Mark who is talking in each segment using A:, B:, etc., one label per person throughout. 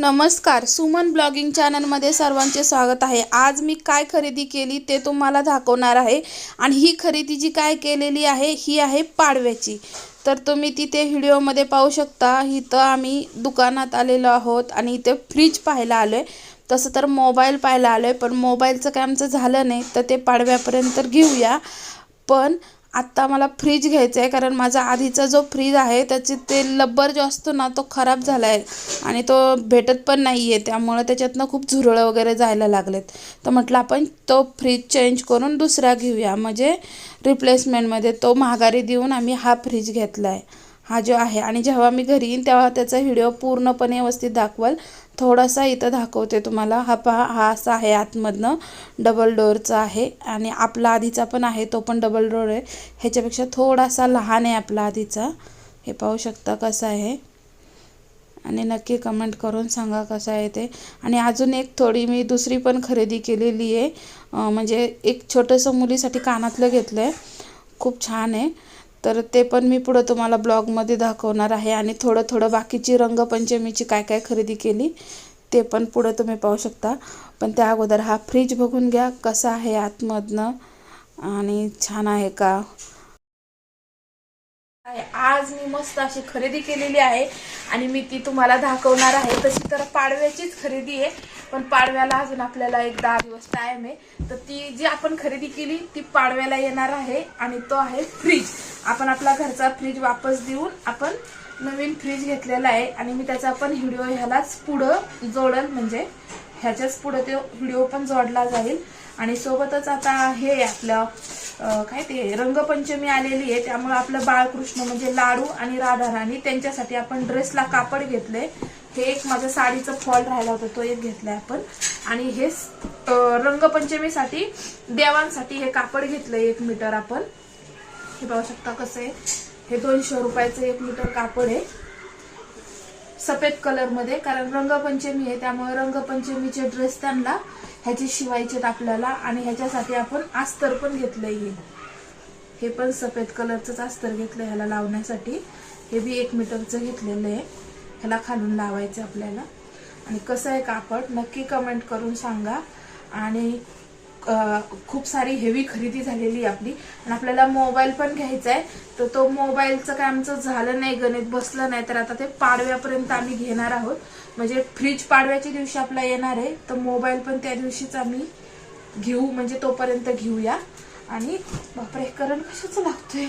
A: नमस्कार सुमन ब्लॉगिंग चॅनलमध्ये सर्वांचे स्वागत आहे. आज मी काय खरेदी केली ते तुम्हाला दाखवणार आहे आणि ही खरेदी जी काय केलेली आहे ही आहे पाडव्याची. तर तुम्ही तिथे व्हिडिओमध्ये पाहू शकता इथं आम्ही दुकानात आलेलो आहोत आणि इथे फ्रीज पाहायला आलो आहे तसं तर मोबाईल पाहायला आलो आहे पण मोबाईलचं काय आमचं झालं नाही तर ते पाडव्यापर्यंत तर घेऊया. पण आत्ता मला फ्रीज घ्यायचं आहे कारण माझा आधीचा जो फ्रीज आहे त्याचे ते लब्बर जो असतो ना तो खराब झाला आहे आणि तो भेटत पण नाही आहे त्यामुळं त्याच्यातनं खूप झुरळं वगैरे जायला लागलेत. तर म्हटलं आपण तो फ्रीज चेंज करून दुसरा घेऊया. म्हणजे रिप्लेसमेंटमध्ये तो महागारी देऊन आम्ही हा फ्रीज घेतला आहे हा जो आहे. आणि जेव्हा मी घरी येईन तेव्हा त्याचा व्हिडिओ पूर्णपणे व्यवस्थित दाखवाल. थोडासा इथं दाखवते तुम्हाला. हा पहा हा असा आहे आतमधनं डबल डोअरचा आहे. आणि आपला आधीचा पण आहे तो पण डबल डोअर आहे. ह्याच्यापेक्षा थोडासा लहान आहे आपला आधीचा. हे पाहू शकता कसा आहे. आणि नक्की कमेंट करून सांगा कसं आहे ते. आणि अजून एक थोडी मी दुसरी पण खरेदी केलेली आहे. म्हणजे एक छोटंसं मुलीसाठी कानातलं घेतलं आहे खूप छान आहे. तर ते पण मी पुढं तुम्हाला ब्लॉगमध्ये दाखवणार आहे. आणि थोडं थोडं बाकीची रंगपंचमीची काय काय खरेदी केली ते पण पुढं तुम्ही पाहू शकता. पण त्या अगोदर हा फ्रीज बघून घ्या कसा आहे आतमधनं. आणि छान आहे का? आज मी मस्त अशी खरेदी केलेली आहे आणि मी ती तुम्हाला दाखवणार आहे. तशी तर पाडव्याचीच खरेदी आहे पण पाडव्याला अजून आपल्याला एक दहा दिवस टाइम आहे. तर ती जी आपण खरेदी केली ती पाडव्याला येणार आहे आणि तो आहे फ्रीज आपण आपला घरचा फ्रीज वापस देऊन आपण नवीन फ्रीज घेतलेला आहे आणि मी त्याचा पण व्हिडिओ ह्यालाच पुढं जोडल. म्हणजे ह्याच्याच पुढं तो व्हिडिओ पण जोडला जाईल. आणि सोबतच आता हे आपलं काय ते रंगपंचमी आलेली आहे. त्यामुळे आपलं बाळकृष्ण म्हणजे लाडू आणि राधा राणी त्यांच्यासाठी आपण ड्रेसला कापड घेतलंय. हे एक माझ्या साडीचं फॉल राहिला होता तो एक घेतलाय आपण. आणि हे रंगपंचमीसाठी देवांसाठी हे कापड घेतलंय एक मीटर आपण. हे पाहू शकता कसं आहे. हे दोनशे रुपयाचं एक मीटर कापड आहे. सफेद कलरमध्ये कारण रंगपंचमी आहे त्यामुळे रंगपंचमीचे ड्रेस त्यांना ह्याचे शिवायचेत आपल्याला आणि ह्याच्यासाठी आपण अस्तर पण घेतलंय हे. हे पण सफेद कलरचंच अस्तर घेतलंय ह्याला लावण्यासाठी. हे बी एक मीटरचं घेतलेलं आहे. ह्याला खालून लावायचं आपल्याला. आणि कसं आहे कापड नक्की कमेंट करून सांगा. आणि खूप सारी हेवी खरेदी झालेली आहे आपली. आणि आपल्याला मोबाईल पण घ्यायचा आहे. तर तो मोबाईलचं काय आमचं झालं नाही गणित बसलं नाही. तर आता ते पाडव्यापर्यंत आम्ही घेणार आहोत. म्हणजे फ्रीज पाडव्याच्या दिवशी आपला येणार आहे. तर मोबाईल पण त्या दिवशीच आम्ही घेऊ. म्हणजे तोपर्यंत घेऊया. आणि बापरे करंट कशाचं लागतोय?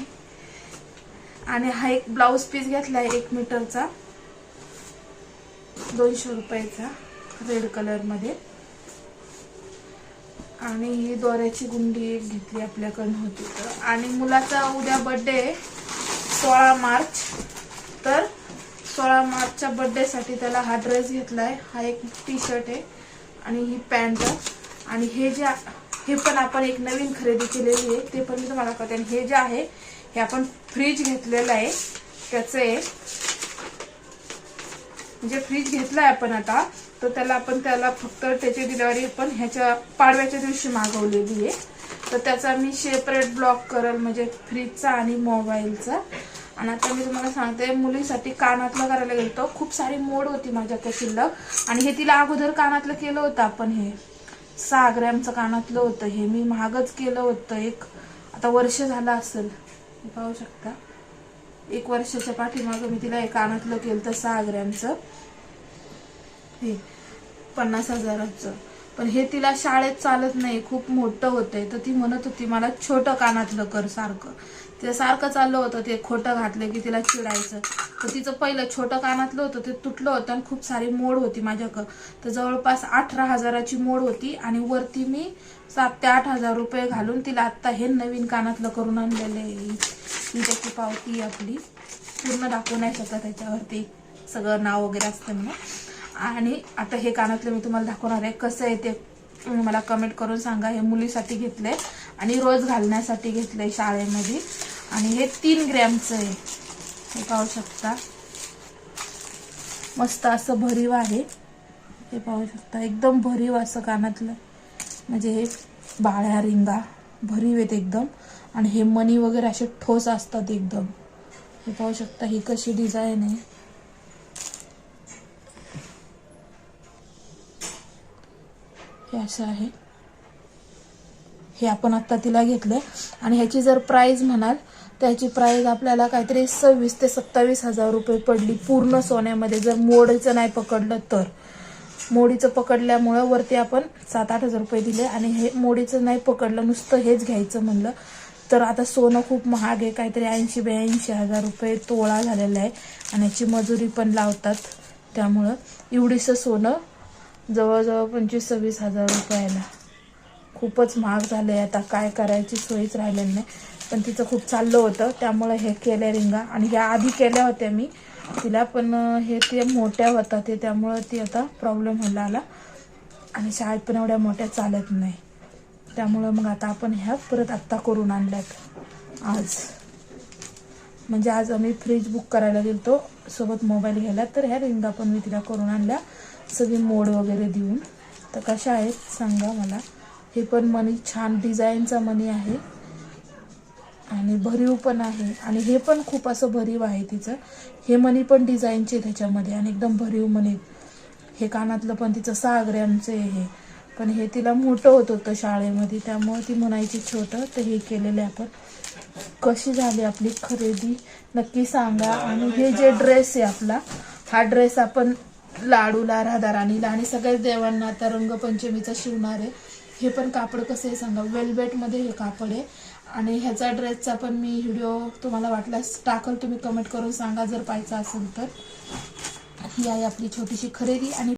A: आणि हा एक ब्लाऊज पीस घेतलाय एक मीटरचा. दोनशे रुपयाचा रेड कलरमध्ये. आणि ही दोऱ्याची गुंडी एक घेतली आपल्याकडून होती. तर आणि मुलाचा उद्या बड्डे आहे सोळा मार्च. तर सोळा मार्चच्या बड्डेसाठी त्याला हा ड्रेस घेतलाय. हा एक टी शर्ट आहे आणि ही पॅन्ट आणि हे जे हे पण आपण एक नवीन खरेदी केलेली आहे ते पण मी तुम्हाला कळते आणि हे जे आहे हे आपण फ्रीज घेतलेलं आहे. त्याचं आहे म्हणजे फ्रीज घेतलाय आपण आता. तर त्याला आपण त्याला फक्त त्याची डिलिव्हरी पण ह्याच्या पाडव्याच्या दिवशी मागवलेली आहे. तर त्याचा मी सेपरेट ब्लॉक करेल म्हणजे फ्रीजचा आणि मोबाईलचा. आणि आता मी तुम्हाला सांगते मुलीसाठी कानातलं करायला गेलो खूप सारी मोड होती माझ्याकडे शिल्लक. आणि हे तिला अगोदर कानातलं केलं होतं आपण हे. सहा ग्रॅमचं कानातलं होतं हे. मी महागच केलं होतं एक. आता वर्ष झालं असेल. पाहू शकता. एक वर्षाच्या पाठीमागं मी तिला एक कानातलं केलं तर सहा ग्रॅमचं. हे पन्नास हजाराचं. पण हे तिला शाळेत चालत नाही खूप मोठं होतंय. तर ती म्हणत होती मला छोटं कानातलं कर सारखं. तिला सारखं चाललं होतं ते खोटं घातलं की तिला चिडायचं. तर तिचं पहिलं छोटं कानातलं होतं ते तुटलं होतं आणि खूप सारी मोड होती माझ्याकडं. तर जवळपास अठरा हजाराची मोड होती आणि वरती मी सात ते आठ हजार रुपये घालून तिला आत्ता हे नवीन कानातलं करून आणलेलं आहे. ही त्याची पावती आपली पूर्ण दाखवू नाही शकत त्याच्यावरती सगळं नाव वगैरे असतं ना आणि आता हे कानातलं मी तुम्हाला दाखवणार आहे. कसं आहे ते मला कमेंट करून सांगा. हे मुलीसाठी घेतले आणि रोज घालण्यासाठी घेतले शाळेमध्ये. आणि हे तीन ग्रॅमचं आहे. हे पाहू शकता. मस्त असं भरीव आहे. हे पाहू शकता. एकदम भरीव असं कानातलं. म्हणजे हे बाळ्या रिंगा. भरीव आहेत एकदम. आणि हे मणी वगैरे असे ठोस असतात एकदम. हे पाहू शकता ही कशी डिझाईन आहे. असं आहे. हे आपण आत्ता तिला घेतलं आणि ह्याची जर प्राईज म्हणाल त्याची प्राईज आपल्याला काहीतरी सव्वीस ते सत्तावीस हजार रुपये पडली पूर्ण सोन्यामध्ये. जर मोडीचं नाही पकडलं तर. मोडीचं पकडल्यामुळं वरती आपण सात आठ हजार रुपये दिले आणि हे मोडीचं नाही पकडलं नुसतं हेच घ्यायचं म्हणलं तर आता सोनं खूप महाग आहे. काहीतरी ऐंशी ब्याऐंशी हजार रुपये तोळा झालेला आहे. आणि याची मजुरी पण लावतात. त्यामुळं एवढीसं सोनं जवळजवळ पंचवीस सव्वीस हजार रुपयाला खूपच महाग झालं आहे. आता काय करायची सोयीच राहिलेली नाही. पण तिचं खूप चाललं होतं. त्यामुळे हे केल्या रिंगा. आणि ह्या आधी केल्या होत्या मी. तिला पण हे ते मोठ्या होता ते. त्यामुळं ती आता प्रॉब्लेम व्हायला आला. आणि शाळेत पण एवढ्या मोठ्या चालत नाही. त्यामुळं मग आता आपण ह्या परत आत्ता करून आणल्यात. आज. म्हणजे आज आम्ही फ्रीज बुक करायला गेलो सोबत मोबाईल घ्यायला. तर ह्या रिंगा पण मी तिला करून आणल्या. सगळी मोड वगैरे देऊन. तर कशा आहेत सांगा मला. हे पण मनी छान डिझाईनचा मनी आहे. आणि भरीव पण आहे. आणि हे पण खूप असं भरीव आहे तिचं. हे मनी पण डिझाईनचे त्याच्यामध्ये. आणि एकदम भरीव मनी. हे कानातलं पण तिचं सहा ग्रॅमचं हे. पण हे तिला मोठं होत होतं शाळेमध्ये. त्यामुळे ती म्हणायची छोटं तर हे केलेलं आहे आपण. कशी झाली आपली खरेदी? नक्की सांगा. आणि हे जे ड्रेस आहे आपला हा ड्रेस आपण लाडूला राधाराणीला आणि सगळ्याच देवांना आता रंगपंचमीचा शिवणार आहे. हे पण कापड कसं आहे सांगा? वेलवेटमध्ये हे कापड आहे. आणि ह्याचा ड्रेसचा पण मी व्हिडिओ तुम्हाला वाटल्यास टाकल तुम्ही कमेंट करून सांगा जर पाहायचा असेल तर. ही आहे आपली छोटीशी खरेदी आणि